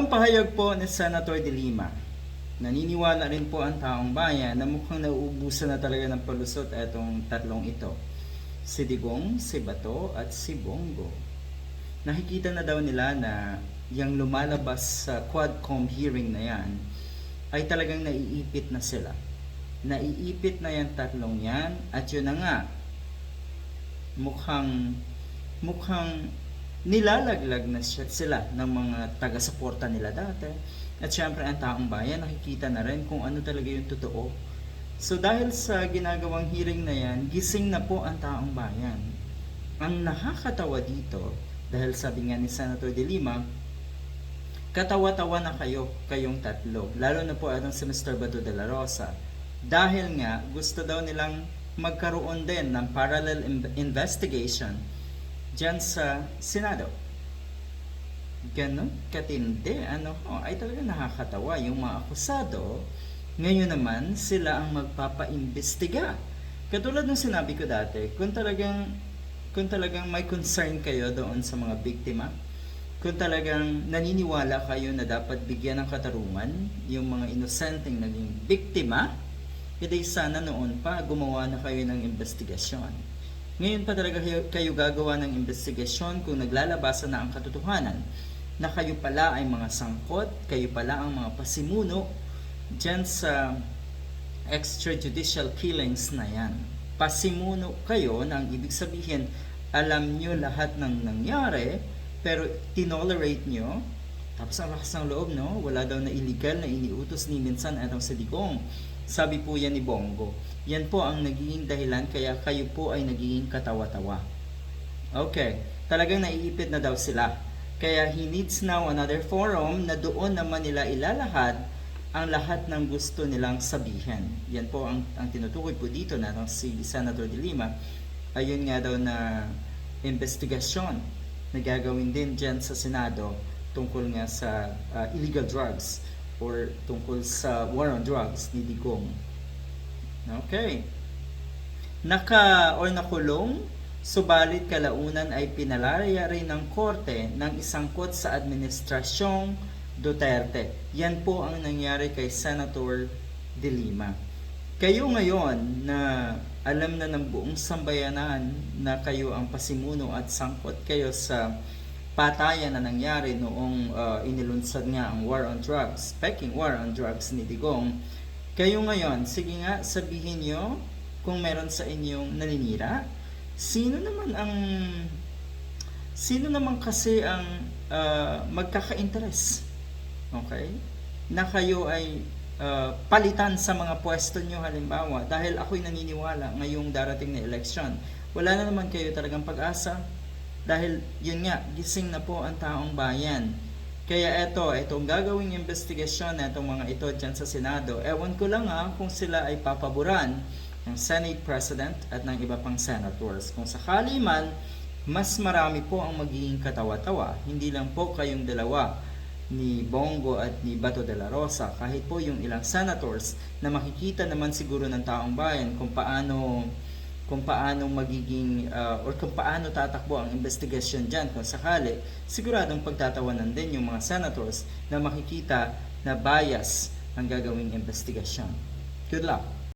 Bagong pahayag po ni Senator De Lima. Naniniwala rin po ang taong bayan na mukhang nauubusan na talaga ng palusot itong tatlong ito. Si Digong, si Bato at si Bongo. Nakikita na daw nila na yung lumalabas sa Quadcom hearing na yan ay talagang naiipit na sila. Naiipit na yung tatlong yan at yun na nga, mukhang mukhang nilalaglag na sila ng mga taga-suporta nila dati. At syempre ang taong bayan nakikita na rin kung ano talaga yung totoo. So dahil sa ginagawang hearing na yan, gising na po ang taong bayan. Ang nakakatawa dito, dahil sabi nga ni Senator De Lima, katawa-tawa na kayo, kayong tatlo. Lalo na po atong si Mr. Bato de la Rosa. Dahil nga, gusto daw nilang magkaroon din ng parallel in- investigation dyan sa Senado. Ganon katindi. Ano ho, ay talaga nakakatawa. Yung mga akusado, ngayon naman sila ang magpapaimbestiga. Katulad ng sinabi ko dati, kung talagang kung talagang may concern kayo doon sa mga biktima, kung talagang naniniwala kayo na dapat bigyan ng katarungan yung mga inosenteng naging biktima, hindi sana noon pa gumawa na kayo ng investigasyon. Ngayon pa talaga kayo, kayo gagawa ng investigasyon kung naglalabasan na ang katotohanan na kayo pala ay mga sangkot, kayo pala ang mga pasimuno dyan sa extrajudicial killings na yan. Pasimuno kayo na ang ibig sabihin, alam nyo lahat ng nangyari, pero tinolerate nyo, tapos ang lakas ng loob, no? Wala daw na illegal na iniutos ni minsan atong sa digong. Sabi po yan ni Bongo. Yan po ang nagiging dahilan kaya kayo po ay nagiging katawa-tawa. Okay, talagang naiipit na daw sila. Kaya he needs now another forum na doon naman nila ilalahad ang lahat ng gusto nilang sabihin. Yan po ang, ang tinutukoy po dito na no, si Senator De Lima. Ayun nga daw na investigasyon na gagawin din dyan sa Senado tungkol nga sa uh, illegal drugs or tungkol sa war on drugs ni Digong. Okay. Naka or nakulong, subalit kalaunan ay pinalaya rin ng korte ng isangkot sa administrasyong Duterte. Yan po ang nangyari kay Senator De Lima. Kayo ngayon na alam na ng buong sambayanan na kayo ang pasimuno at sangkot kayo sa patayan na nangyari noong uh, inilunsad nga ang war on drugs, peking war on drugs ni Digong. Kayo ngayon, sige nga sabihin nyo kung meron sa inyong naninira, sino naman ang sino naman kasi ang uh, magkaka-interest Okay? Na kayo ay uh, palitan sa mga pwesto nyo halimbawa dahil ako'y naniniwala ngayong darating na eleksyon. Wala na naman kayo talagang pag-asa dahil yun nga, gising na po ang taong bayan. Kaya eto, itong gagawing investigasyon na itong mga ito dyan sa Senado, ewan ko lang ha kung sila ay papaboran ng Senate President at ng iba pang senators. Kung sakali man, mas marami po ang magiging katawa-tawa. Hindi lang po kayong dalawa ni Bongo at ni Bato de la Rosa, kahit po yung ilang senators na makikita naman siguro ng taong bayan kung paano kung paano magiging uh, or kung paano tatakbo ang investigasyon dyan kung sakali, siguradong pagtatawanan din yung mga senators na makikita na bias ang gagawing investigasyon. Good luck!